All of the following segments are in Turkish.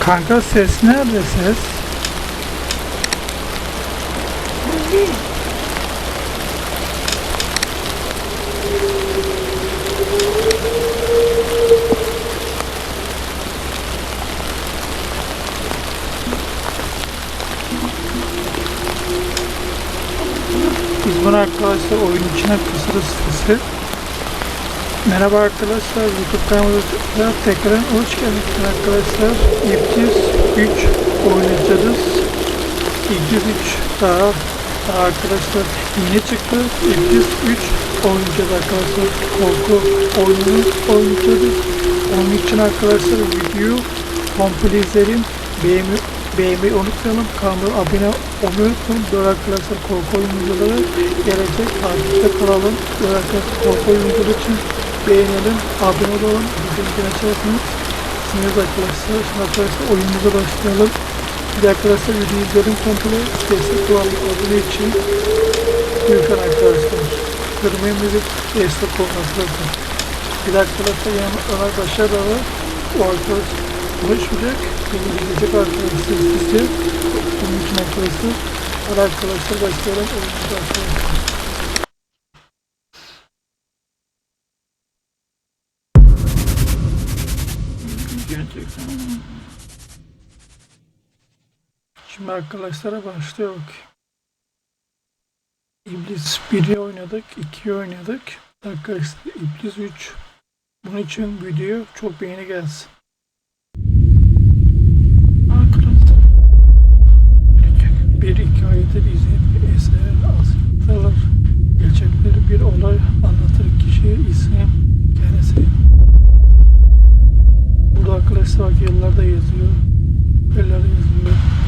Kanka ses nerede ses? Biz bunu arkadaşlar oyun içine kısırız sesi. Merhaba arkadaşlar YouTube kanalımıza tekrar hoş geldiniz arkadaşlar. İpsiz 3 oynayacağız. İpsiz 3 daha, daha arkadaşlar yeni çıktı. İpsiz 3 oynayacağız arkadaşlar. Korku oyununu oynayacağız. Onun için arkadaşlar video komple izleyin. Beğeni, beğenmeyi unutmayalım. Kanala abone olmayı unutmayın. Böyle arkadaşlar korku oyun videoları gelecek. Takipte kalalım. Böyle arkadaşlar korku oyun videoları için beğenelim, abone olalım, bildirimleri açarsanız siniriz arkadaşlar. Şimdi arkadaşlar oyunumuza başlayalım. Bir arkadaşlar video izlerim kontrolü destek olalım abone için. Lütfen arkadaşlar. Kırmayın bizi destek olun arkadaşlar. Bir arkadaşlar yani ona başarılı o arkadaş konuşmayacak. Beni izleyecek arkadaşlar izleyecek. Bunun için arkadaşlar. Hadi arkadaşlar başlayalım. Oyunumuza başlayalım. Şimdi arkadaşlara başlıyor bak. İblis 1'i oynadık, 2'yi oynadık. Arkadaşlar İblis 3. Bunun için video çok beğeni gelsin. Bir hikayedir izleyip eser asılır. Gerçekleri bir olay anlatır kişi isim kendisi. Burada arkadaşlar yıllarda yazıyor. Haberleri yazıyor.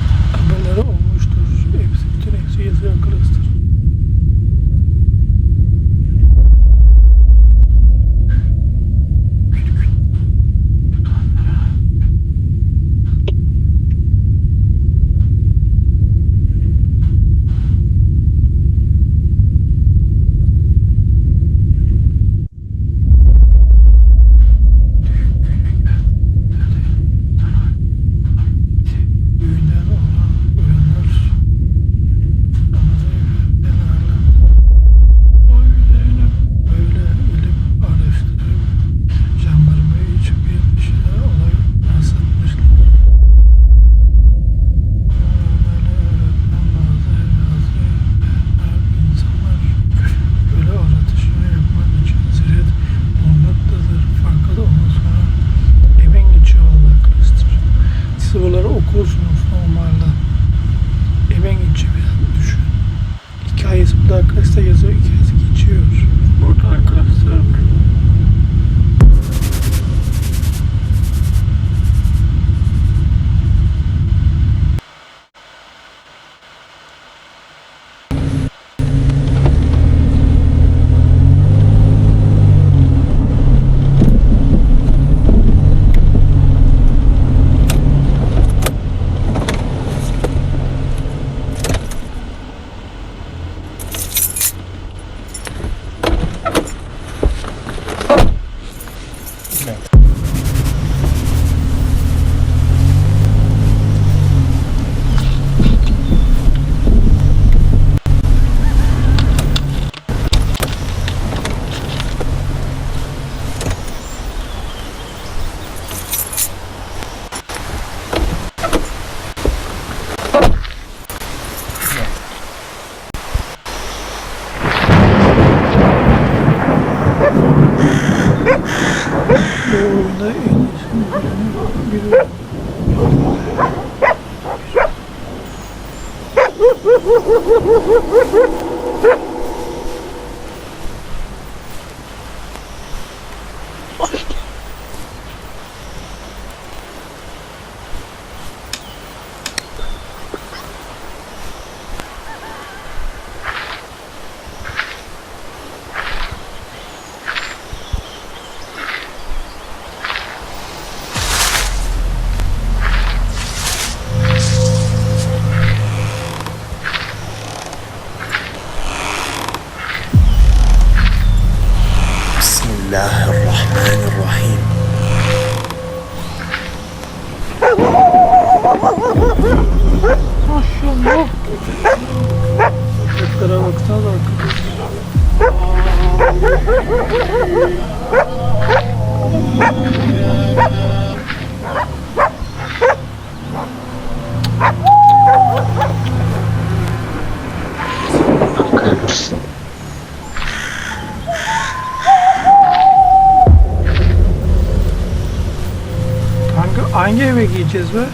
Kanka hangi eve giyeceğiz be?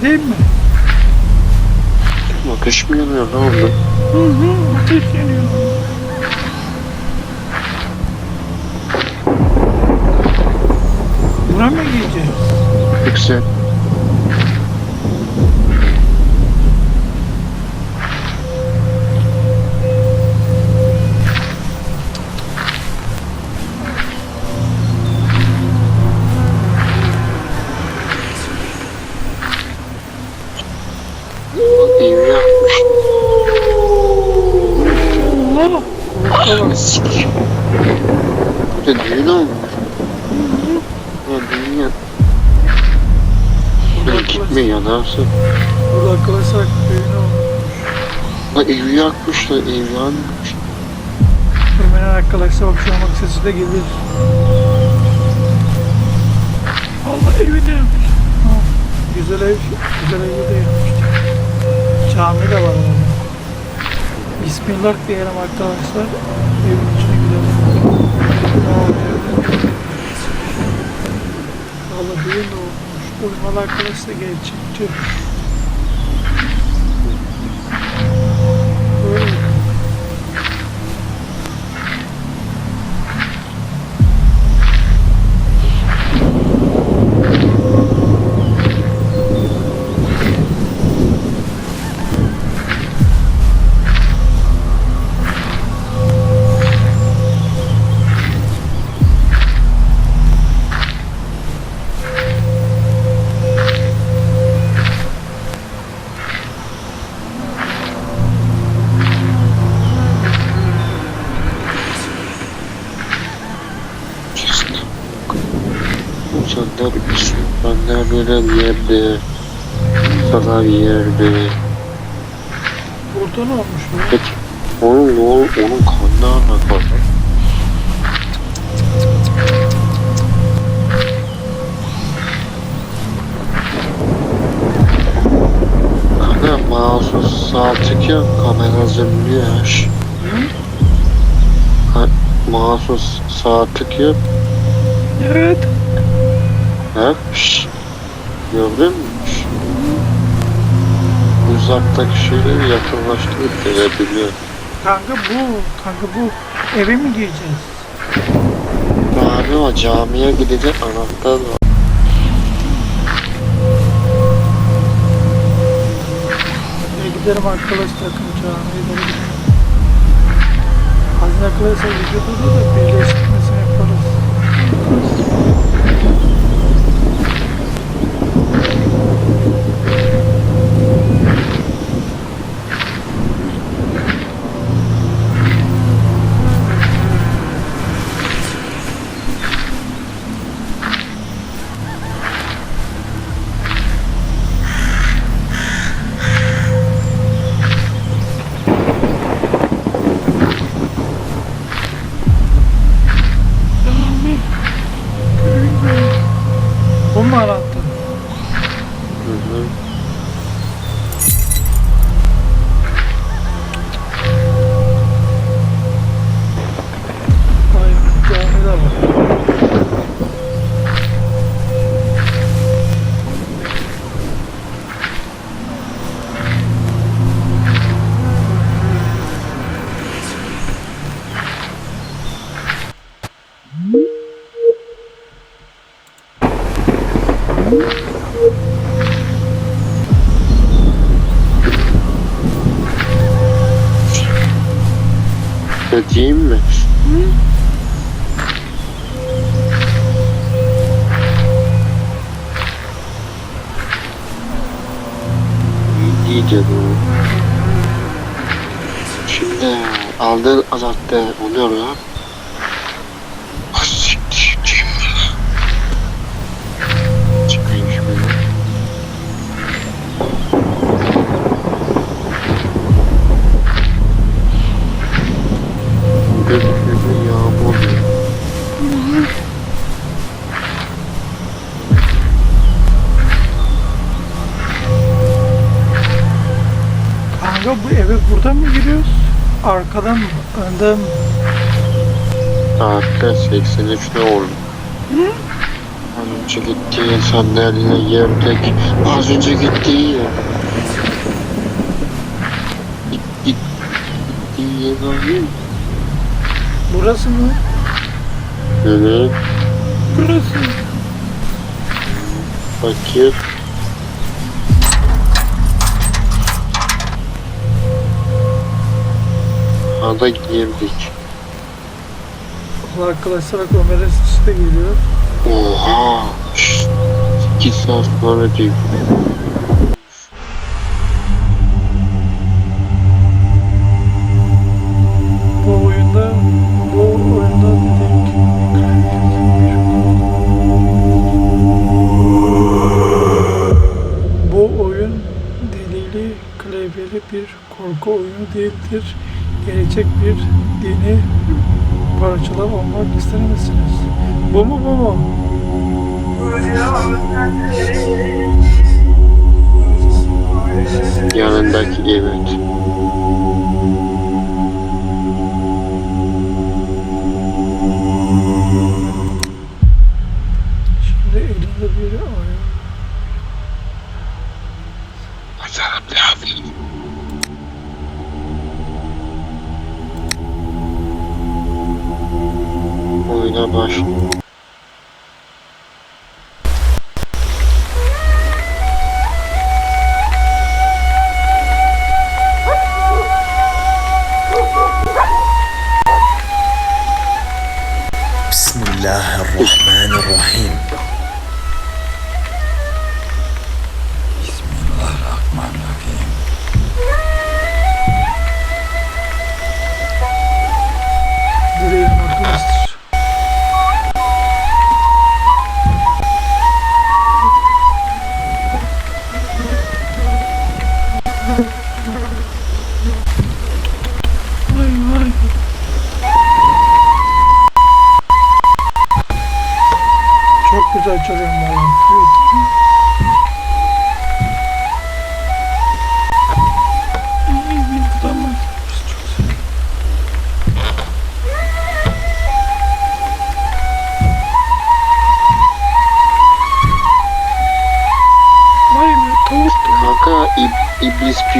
Gideyim mi? Ateş mi yanıyor lan orada? Hı hı. Ateş yanıyor. Buna mı giyeceğiz? Yüksel. Evi yanmış. Ömer'in arkadaşlar bak şu sesi de gelir. Allah evi de yapmış. Ha, Güzel ev, güzel evi de yapmış. Cami de var orada. Bismillah diyelim arkadaşlar. Evin içine gidelim. Allah düğün olmuş. Uymalı arkadaş da gerçekçi. Müslümanlar böyle bir yerde. Sana bir yerde. Burada ne olmuş bu? Peki. Onun, onun, onun kanına. Kanka mouse'u sağ tıkıyor, kamera zımlıyor. Mouse'u sağ tıkıyor, Evet. Ha? Şşş. Gördün mü? Şşş. Uzaktaki şeyleri yakınlaştırıp görebiliyor. Kanka bu, kanka bu. Eve mi gireceğiz? Abi o camiye gidecek anahtar var. Giderim arkadaş takım camiye doğru gidelim. Hazine arkadaşlar videoda da birleştirmesini buradan mı giriyoruz? Arkadan mı? Önden mi? Saatte 83'te oldu. Az önce gittiği sandalye yerdeki az önce gittiği yer. Git, git, gittiği yer var. Burası mı? Evet, Burası. Fakir. Ada girdik. Arkadaşlar Ömer'in sesi de geliyor. Oha! 2 saat sonra değil. Bir korku oyunu değildir. Gelecek bir dini parçalar olmak ister misiniz? Bu mu bu mu? Yanındaki evet. English.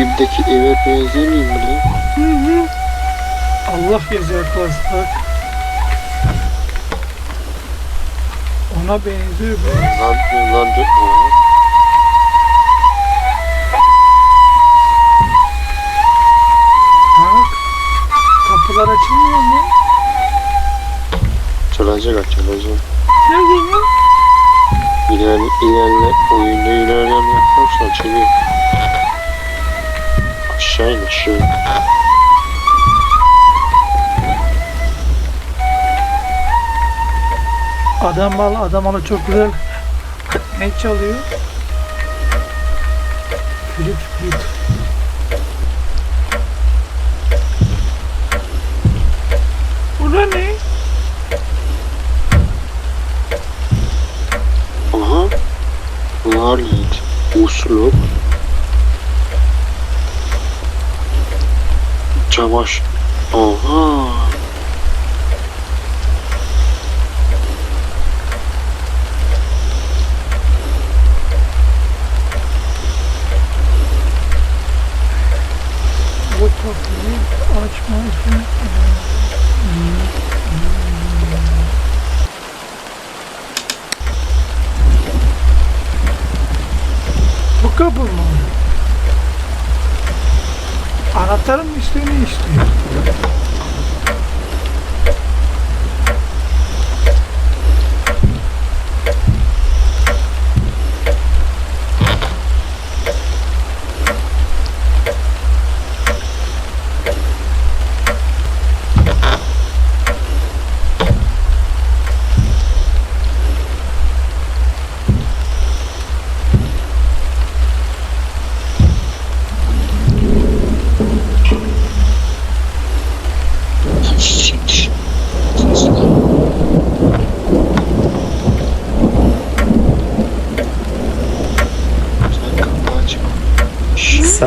Pir'deki eve benzemiyor mu lan? Hı hı. Allah yazıyor arkadaşlar. Ona benziyor be. Lan lan lan Oha. Bak. Kapılar açılmıyor mu? Çalacak açılacak. Ne zaman? İlerle, ilerle, oyunda ilerlem yaparsan açılıyor. İn aşağı. Adam mal, adam malı çok güzel. Ne çalıyor? позже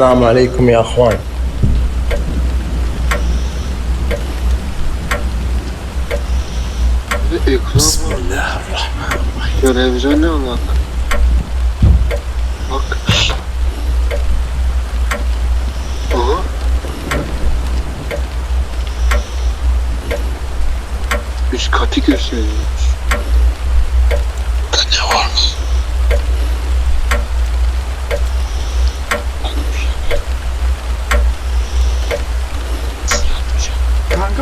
Esselamu Aleyküm ya ahvan. Bismillahirrahmanirrahim. Görevci ne anlattı? Bak. Aha. Üç katı gösteriyor. Ne varmış?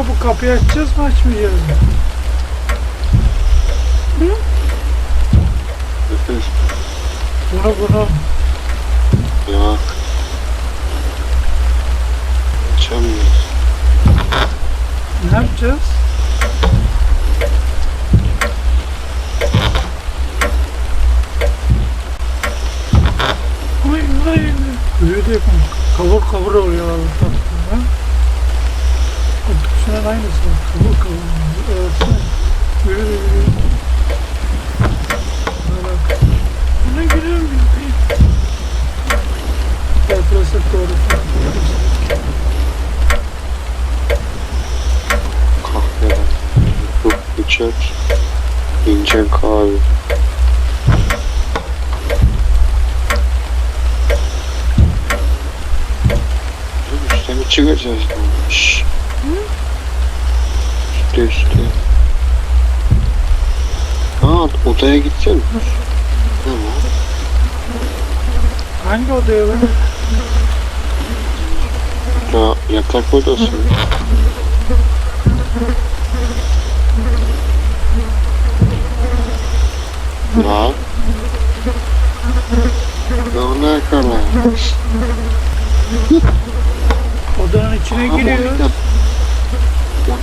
Kanka bu kapıyı açacağız mı açmayacağız mı? Bunu bunu. Ya. Açamıyoruz. Ne yapacağız? Oy vay Büyü de yapın. Kavur kavur oluyor Allah'tan. Ha? Kutusunun aynısı. Kavur kavur. Evet. Büyü de büyü. Böyle. Buna giriyor muyum? Ya burası doğru. Kahve. Yok içer. İnce kahve. Dur, Üste mi çıkacağız? lan? Şşş. Üste. Aa odaya gideceğim. Tamam. Hangi odaya lan? Ya yatak odası. Ya. Ya ne kadar? Odanın içine Ama giriyoruz.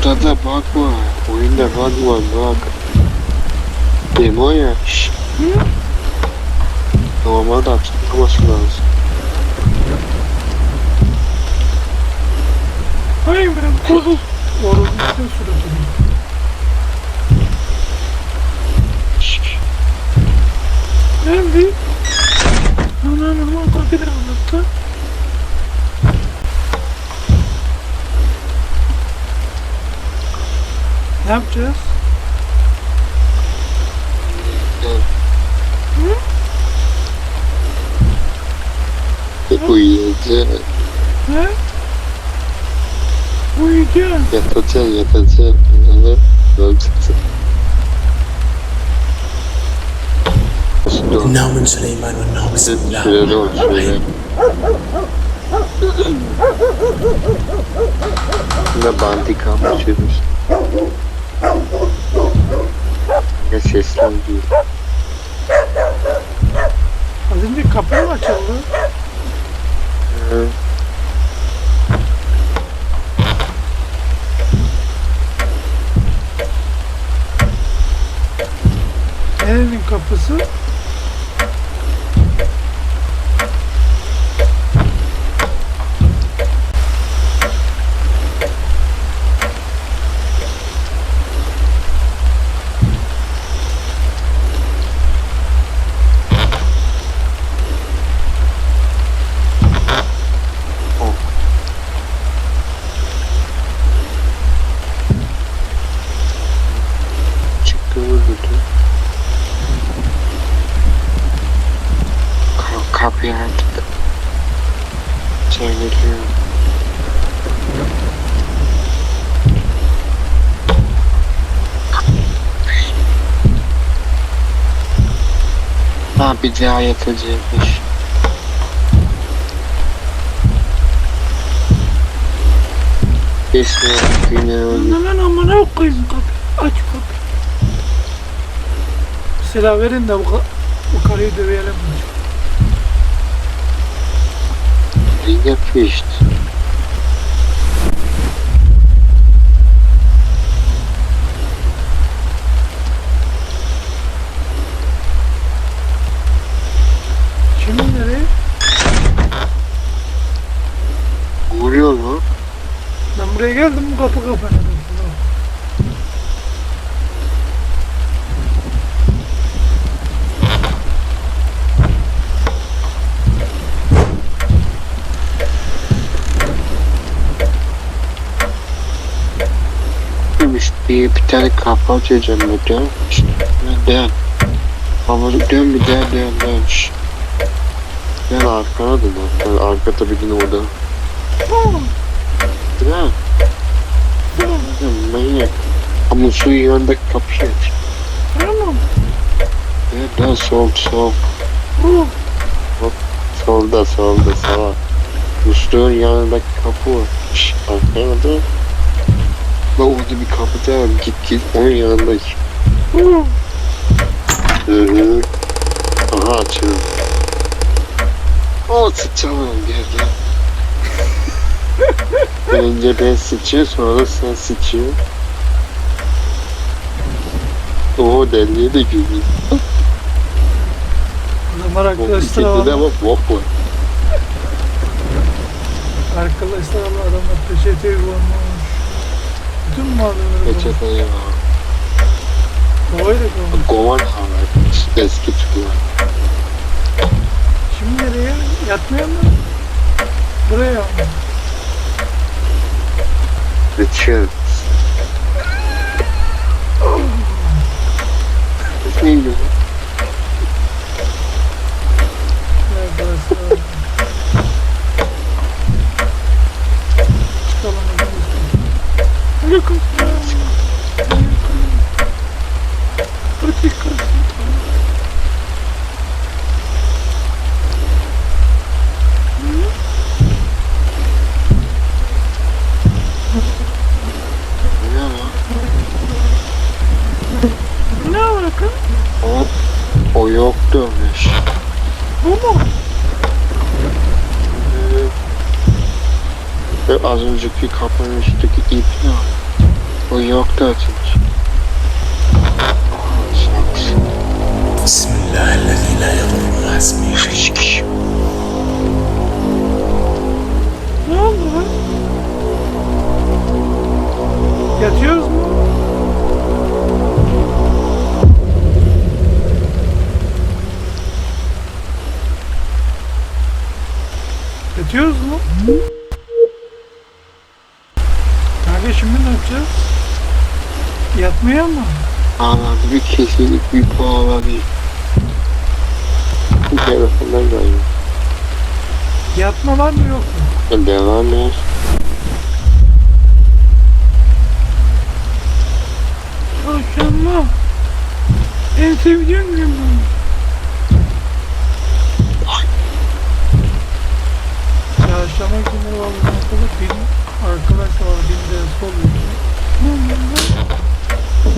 Odada bug var. Oyunda bug var bak. Demo ya. Normalde açıklaması lazım. Hayır ben korul. Korulmuşsun suratını. Şşş. Nerede? Ana normal korkudur anlattı. Ne yapacağız? Hı? Hı? Uyuyacağız. Hı? Uyuyacağız. Yatacağız, yatacağız. Evet, öleceksin. Namın Süleyman ve namın Bismillahirrahmanirrahim. Ne bantikam çürmüş. Ve sesli değil. Az önce kapı mı açıldı? Hı. Nerenin kapısı? kapıyı çeviriyorum. Ha bir daha yapılacakmış. Bismillahirrahmanirrahim. Anan amına koyayım kapı. Aç kapı. Silah verin de bu, bu karıyı döveyelim. Yapıyor işte. Şimdi nereye? Vuruyor mu? Ben buraya geldim bu kapı. Bir, bir tane açacağım ben diyorum. İşte ben dön. Havalı dön bir dön dön. Şşt. Gel arkana dön arkana. Arkada bir gün orada. Dön. Dön manyak. Ama su yanındaki aç. Tamam. Dön dön sol sol. Oh. Solda solda sağa. Musluğun yanındaki kapı var. Şşt arkana dön. Bak orada bir kapı daha var. Git git onun yanındaki. Oh. Hı hı. Aha açıldı. O sıçamam gel gel. Önce ben sıçıyor sonra sen sıçıyor. O deliye de gülüyor. Adamlar Bu arkadaşlar kedide var. ama bok var. Arkadaşlar Allah adamlar peçeteyi koymuş. Bütün malzemeleri koymuş. Peçete ya. Kovayı da koymuş. Kovan haber. Eski çıkıyor. Şimdi nereye? Yatmaya mı? Buraya mı? Richard. Ne Ne? Ne alaka? O, o öyle şey. Bu mu? Ve az önceki kapının üstteki ip ne? Bu yoktu açılış. Bismillahirrahmanirrahim. La yadurru ismi. Ne oldu lan? Yatıyoruz mu? Yatıyoruz mu? Yatmaya mı? Ağladı bir kesinlik bir bağladı. Bu telefondan geliyor. Yatmalar mı yok mu? Devam et. Maşallah. En sevdiğim gün bu. Çarşamba günü var bu noktada bin arkadaş var bin dersi oluyor. Ona ne oldu?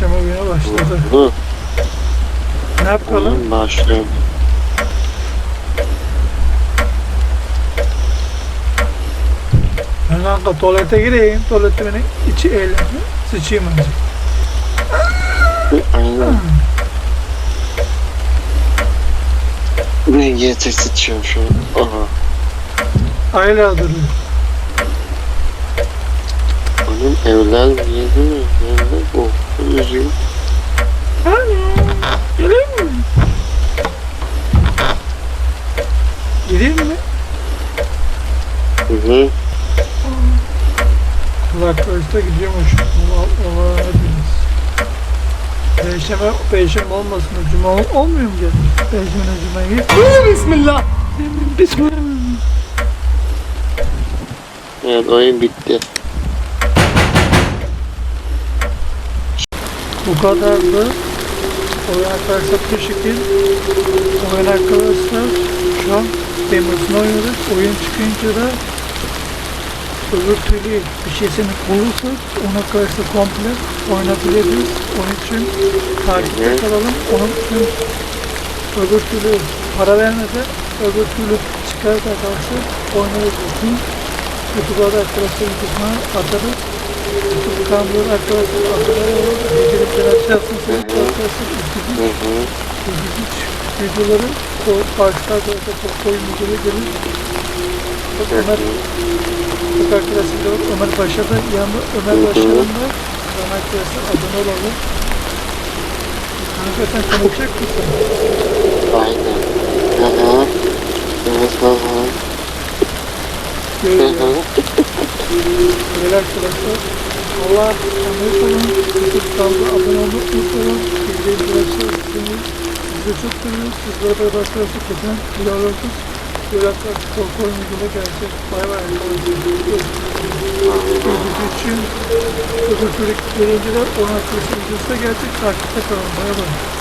Perşembe günü başladı. Hı, Ne yapalım? Tamam başlayalım. Ben kanka tuvalete gireyim. Tuvalete beni içi eğlenme. Sıçayım önce. Hı, Aynen. Getir sıçıyorum şu an. Aha. Ayla duruyor. Onun evler yedi mi? Evler bu. Üzüm. Geleyim mi? Gideyim mi? Hı hı. Kulaklarısta gidiyormuş. Allah Allah biliriz. Perşembe, perşembe olmasın. Cuma ol- olmuyor mu canım? Perşembe, cuma git. Bismillah. Bismillah. Evet oyun bitti. Bu kadardı. Oyun arkadaşlar şekil. Oyun arkadaşlar şu an demosunu oynadık. Oyun çıkınca da öbür türlü bir şeysini bulursak onu arkadaşlar komple oynatabiliriz. Onun için takipte kalalım. Onun için öbür türlü para vermeden öbür türlü çıkarız arkadaşlar. Oynarız. YouTube'a da arkadaşlar YouTube'una atarız. YouTube kanalı arkadaşlar. Bildirimleri açarsınız arkadaşlar. İzleyici Hı hı. İzleyici videoları o başta arkadaşlar çok oyun videoları gelir. Bak Ömer, bak arkadaşlar da var. Ömer Paşa'da yanında Ömer. Paşa'nın da bana arkadaşlar abone olalım. Kanka sen konuşacak mısın? Aynen. Hı hı. Evet hı hı. Böyle arkadaşlar. Allah emanet olun. YouTube kanalına abone olmayı unutmayın. Bildirimleri açıyorsunuz. Biz de çok seviyoruz. Sizlere böyle arkadaşlar geçen videolarımız. Böyle arkadaşlar çok oyun videoda gelecek. Bay bay arkadaşlar. Öbür için öbür türlü de arkadaşlar videosu da gelecek. Takipte kalın. Bay bay.